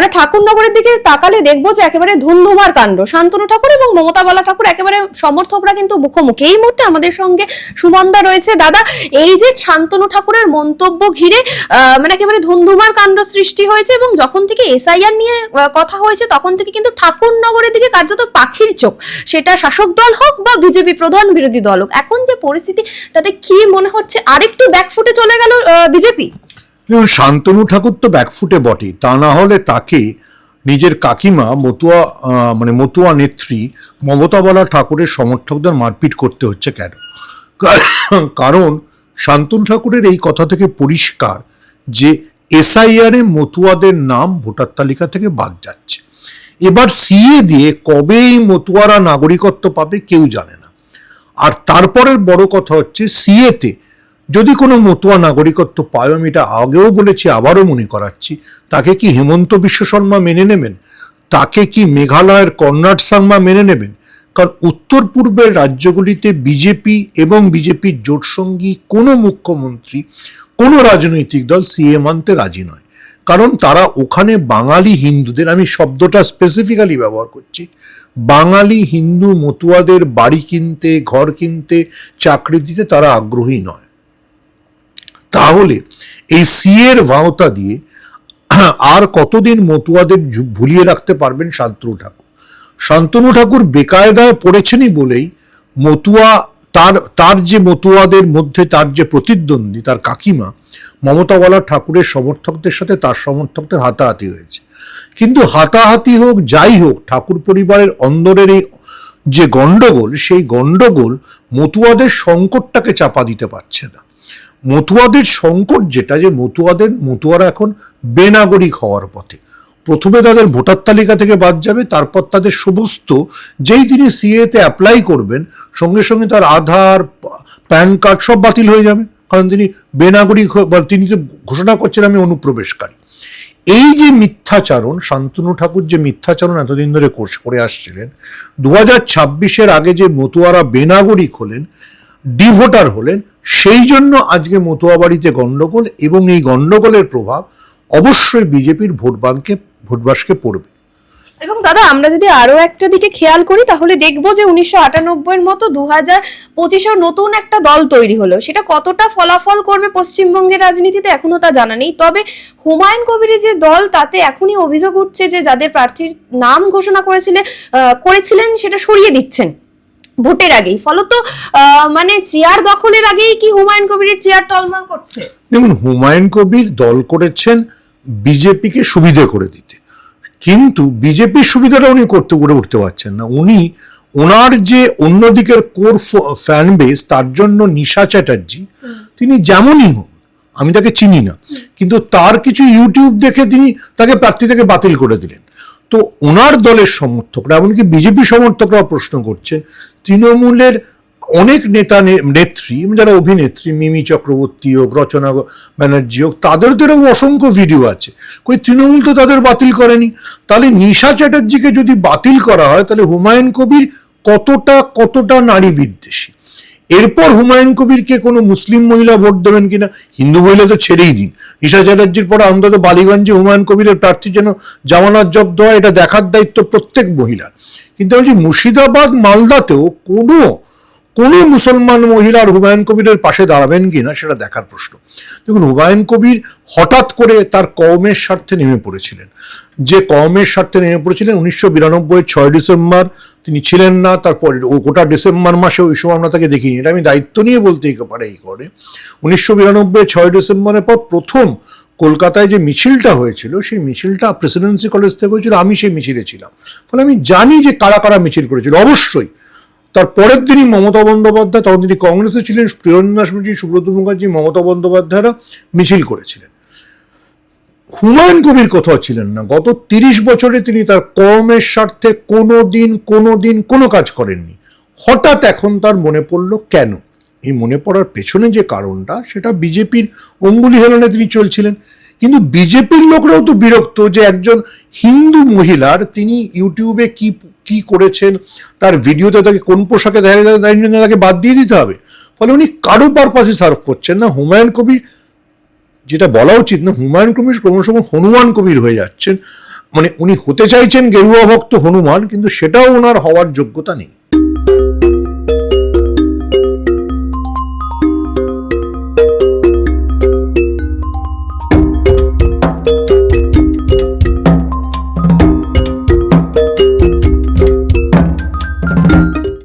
আমরা ঠাকুরনগরের দিকে তাকালে দেখব যে একেবারে ধুমধুমার কাণ্ড। শান্তনু ঠাকুর এবং মমতা বালা ঠাকুর একেবারে সমর্থকরা কিন্তু মুখোমুখি। এই মুহূর্তে আমাদের সঙ্গে সুমনদা রয়েছে। দাদা, এই যে শান্তনু ঠাকুরের মন্তব্য ঘিরে মানে একেবারে ধুমধুমার কাণ্ড সৃষ্টি হয়েছে এবং যখন থেকে এসআইআর নিয়ে কথা হয়েছে, তখন থেকে কিন্তু ঠাকুরনগরের দিকে কার্যত পাখির চোখ। সেটা শাসক দল হোক বা বিজেপি প্রধান বিরোধী দল হোক। এখন যে পরিস্থিতি, তাতে কি মনে হচ্ছে? আরেকটু ব্যাকফুটে চলে গেল বিজেপি। শান্তনু ঠাকুর তো ব্যাকফুটে বটে। তা না হলে তাকে নিজের কাকিমা মতুয়া মানে মতুয়া নেত্রী মমতা বলা ঠাকুরের সমর্থকদের মারপিট করতে হচ্ছে কেন? কারণ শান্তনু ঠাকুরের এই কথা থেকে পরিষ্কার যে এসআইআর মতুয়াদের নাম ভোটার তালিকা থেকে বাদ যাচ্ছে। এবার সিএ দিয়ে কবে এই মতুয়ারা নাগরিকত্ব পাবে কেউ জানে না। আর তারপরের বড় কথা হচ্ছে সিএতে যদি কোনো মতুয়া নাগরিকত্ব পায় আমি এটা আগেও বলেছি, আবারও মনে করাচ্ছি, তাকে কি হেমন্ত বিশ্ব শর্মা মেনে নেবেন? তাকে কি মেঘালয়ের কর্ণাট সাংমা মেনে নেবেন? কারণ উত্তর পূর্বের রাজ্যগুলিতে বিজেপি এবং বিজেপির জোটসঙ্গী কোনো মুখ্যমন্ত্রী, কোনো রাজনৈতিক দল সিএ মানতে রাজি নয়। কারণ তারা ওখানে বাঙালি হিন্দুদের, আমি শব্দটা স্পেসিফিক্যালি ব্যবহার করছি, বাঙালি হিন্দু মতুয়াদের বাড়ি কিনতে, ঘর কিনতে, চাকরি দিতে তারা আগ্রহী নয়। তাহলে এই সিএর ভাওতা দিয়ে আর কতদিন মতুয়াদের ভুলিয়ে রাখতে পারবেন শান্তনু ঠাকুর? শান্তনু ঠাকুর বেকায়দায় পড়েছেনই বলেই মতুয়া তার তার যে মতুয়াদের মধ্যে তার যে প্রতিদ্বন্দ্বী, তার কাকিমা মমতাওয়ালা ঠাকুরের সমর্থকদের সাথে তার সমর্থকদের হাতাহাতি হয়েছে। কিন্তু হাতাহাতি হোক, যাই হোক, ঠাকুর পরিবারের অন্দরের এই যে গণ্ডগোল, সেই গণ্ডগোল মতুয়াদের সংকটটাকে চাপা দিতে পারছে না। মতুয়াদের সংকট যেটা যে মতুয়াদের, মতুয়ারা এখন বেনাগরিক হওয়ার পথে। প্রথমে তাদের ভোটার তালিকা থেকে বাদ যাবে, তারপর তাদের সমস্ত যেই তিনি সিএতে অ্যাপ্লাই করবেন, সঙ্গে সঙ্গে তার আধার প্যান কার্ড সব বাতিল হয়ে যাবে। কারণ তিনি বেনাগরিক তিনি তো ঘোষণা করছেন, আমি অনুপ্রবেশকারী। এই যে মিথ্যাচারণ, শান্তনু ঠাকুর যে মিথ্যাচারণ এতদিন ধরে কোর্স- করে আসছিলেন দু হাজার ছাব্বিশের আগে যে মতুয়ারা বেনাগরিক হলেন ডিভোটার হলেন, সেই জন্য আজকে মতুয়া বাড়িতে গণ্ডগোল এবং এই গণ্ডগোলের প্রভাব অবশ্যই বিজেপির ভোট ব্যাংকে, ভোট বাক্সে পড়বে। এবং দাদা, আমরা যদি আরও একটা দিকে খেয়াল করি, তাহলে দেখব যে উনিশশো আটানব্বইয়ের মতো দু হাজার পঁচিশের নতুন একটা দল তৈরি হলো। সেটা কতটা ফলাফল করবে পশ্চিমবঙ্গের রাজনীতিতে, এখনও তা জানা নেই। তবে হুমায়ুন কবিরের যে দল, তাতে এখনই অভিযোগ উঠছে যে যাদের প্রার্থীর নাম ঘোষণা করেছিলেন করেছিলেন, সেটা সরিয়ে দিচ্ছেন। ভোটের আগেই। ফলত মানে চেয়ার দখলের আগেই কি হুমায়ুন কবিরের চেয়ার টলমল করছে? দেখুন, হুমায়ুন কবির দল করেছেন বিজেপিকে সুবিধে করে দিতে। কিন্তু বিজেপির সুবিধাটা উনি করতে, করে উঠতে পারছেন না। উনি ওনার যে অন্যদিকের কোর ফ্যান বেস তার জন্য নিশা চ্যাটার্জি, তিনি যেমনই হোক আমি তাকে চিনি না, কিন্তু তার কিছু ইউটিউব দেখে তিনি তাকে প্রার্থী থেকে বাতিল করে দিলেন। তো ওনার দলের সমর্থকরা, এমনকি বিজেপি সমর্থকরাও প্রশ্ন করছেন, তৃণমূলের অনেক নেতা নেত্রী যারা অভিনেত্রী, মিমি চক্রবর্তী হোক, রচনা ব্যানার্জি হোক তাদের তো এরকম অসংখ্য ভিডিও আছে। কই, তৃণমূল তো তাদের বাতিল করেনি। তাহলে নিশা চ্যাটার্জিকে যদি বাতিল করা হয়, তাহলে হুমায়ুন কবির কতটা কতটা নারী বিদ্বেষী? এরপর হুমায়ুন কবিরকে কোনো মুসলিম মহিলা ভোট দেবেন কিনা? হিন্দু মহিলা তো ছেড়েই দিন। নিশা চ্যাটার্জির পরে অন্তত বালিগঞ্জে হুমায়ুন কবিরের প্রার্থী যেন জামানত জব্দ হয়, এটা দেখার দায়িত্ব প্রত্যেক মহিলার। কিন্তু বলছি, মুর্শিদাবাদ, মালদাতেও কোনো কোনো মুসলমান মহিলার হুমায়ুন কবিরের পাশে দাঁড়াবেন কিনা সেটা দেখার প্রশ্ন। দেখুন, হুমায়ুন কবির হঠাৎ করে তার কওমের স্বার্থে নেমে পড়েছিলেন। যে কওমের স্বার্থে নেমে পড়েছিলেন উনিশশো বিরানব্বই ছয় ডিসেম্বর, তিনি ছিলেন না, তারপর ও গোটা ডিসেম্বর মাসে ওই সময় আমরা তাকে দেখিনি। এটা আমি দায়িত্ব নিয়ে বলতেই পারে এই করে। উনিশশো বিরানব্বই ছয় ডিসেম্বরের পর প্রথম কলকাতায় যে মিছিলটা হয়েছিল, সেই মিছিলটা প্রেসিডেন্সি কলেজ থেকে হয়েছিল, আমি সেই মিছিলে ছিলাম। ফলে আমি জানি যে কারা কারা মিছিল করেছিল, অবশ্যই। তার পরের দিনই মমতা বন্দ্যোপাধ্যায়, তখন তিনি কংগ্রেসে ছিলেন প্রিয়ন্দাস মুখার্জি সুব্রত মুখার্জি, মমতা বন্দ্যোপাধ্যায়রা মিছিল করেছিলেন। হুমায়ুন কবির কোথাও ছিলেন না। গত তিরিশ বছরে তিনি তার কমের স্বার্থে কোনো দিন কোনো দিন কোনো কাজ করেননি। হঠাৎ এখন তার মনে পড়ল, কেন? এই মনে পড়ার পেছনে যে কারণটা, সেটা বিজেপির অঙ্গুলি হেলনে তিনি চলছিলেন। কিন্তু বিজেপির লোকরাও তো বিরক্ত যে একজন হিন্দু মহিলার তিনি ইউটিউবে কি কি করেছেন, তার ভিডিওতে তাকে কোন পোশাকে দেখা যায় তাকে বাদ দিয়ে দিতে হবে। ফলে উনি কারও পারপাসে সার্ভ করছেন না। হুমায়ুন কবির, যেটা বলা উচিত না, হুমায়ুন কবির ক্রমশ হনুমান কবির হয়ে যাচ্ছেন। মানে উনি হতে চাইছেন গেরুয়া ভক্ত হনুমান, কিন্তু সেটাও ওনার হওয়ার যোগ্যতা নেই।